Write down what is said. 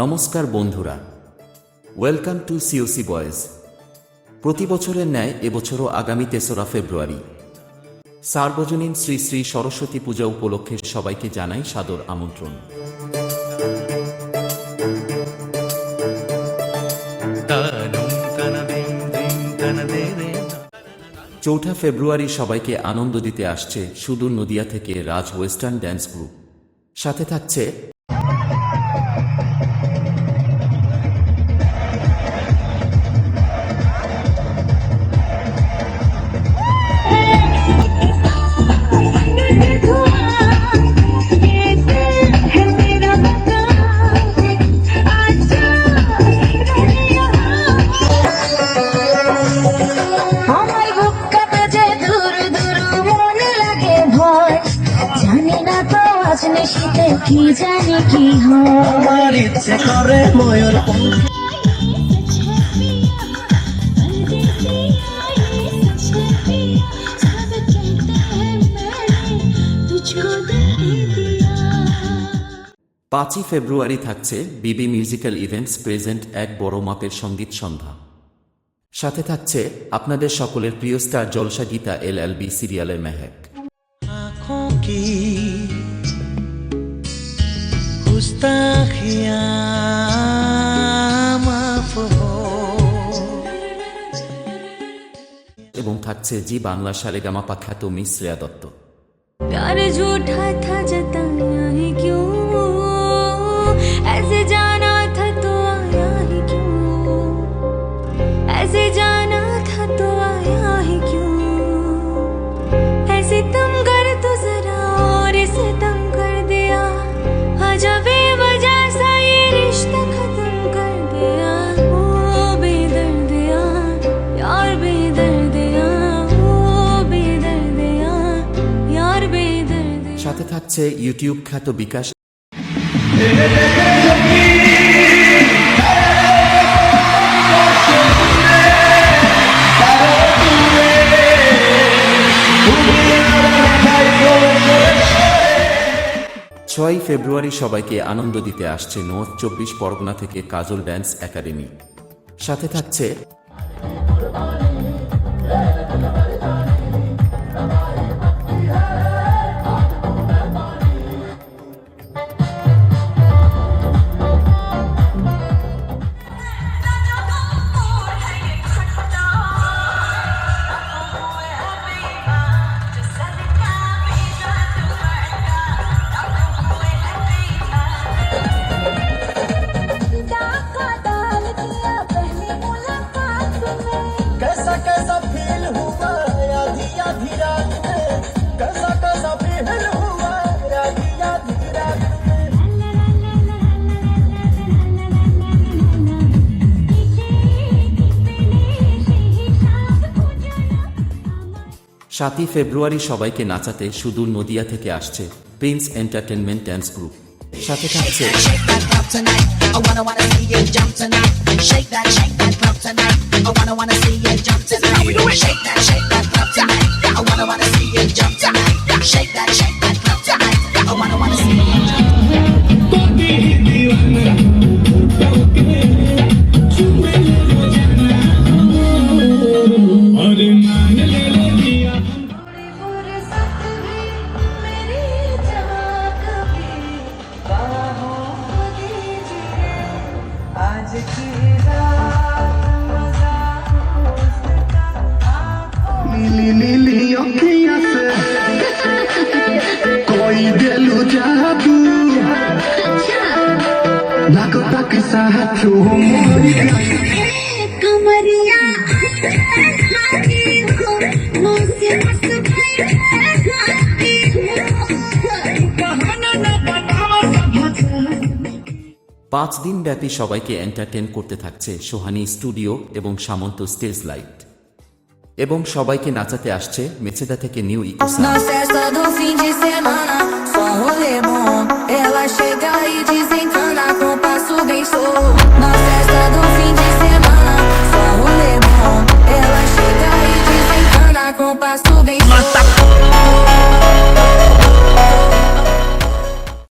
নমস্কার বন্ধুরা, welcome to COC boys প্রতি বছরের ন্যায় এবছরও আগামী তেসরা ফেব্রুয়ারি। সার্বজনীন শ্রী শ্রী সরস্বতী পূজা উপলক্ষে সবাইকে জানাই সাদর আমন্ত্রণ। চৌঠা ফেব্রুয়ারি সবাইকে আনন্দ দিতে আসছে সুদূর নদিয়া থেকে রাজ ওয়েস্টার্ন ড্যান্স গ্রুপ। সাথে থাকছে না তো আজ কি জানি কি আমার ইচ্ছে করে ময়ূর পাঁচই ফেব্রুয়ারি থাকছে বিবি মিউজিক্যাল ইভেন্টস প্রেজেন্ট এক বড় মাপের সংগীত সন্ধ্যা। সাথে থাকছে আপনাদের সকলের প্রিয় star Jalsha Geeta L L B সিরিয়ালের মেহেক। आंखों की गुस्ताखियां माफ हो এবং থাকছে জি বাংলা সারেগামা পাখ্যাত মিস শ্রেয়া দত্ত प्यार झूठा था जताया সাথে থাকছে ইউটিউব খ্যাত বিকাশ। ছয় ফেব্রুয়ারি সবাইকে আনন্দ দিতে আসছে নর্থ চব্বিশ পরগনা থেকে কাজল ড্যান্স একাডেমি। সাথে থাকছে সাতই ফেব্রুয়ারি সবাইকে নাচাতে সুদূর নদিয়া থেকে আসছে প্রিন্স এন্টারটেনমেন্ট ড্যান্স গ্রুপ। সাথে থাকছে shake that pump tonight. कमरिया खाती हो मुझसे मस्त खाती পাঁচ দিন ব্যাপী সবাইকে এন্টারটেন করতে থাকছে সোহানি স্টুডিও এবং সামন্ত স্টেজ লাইট এবং সবাইকে নাচাতে আসছে মেছেদা থেকে নিউ ইকোসা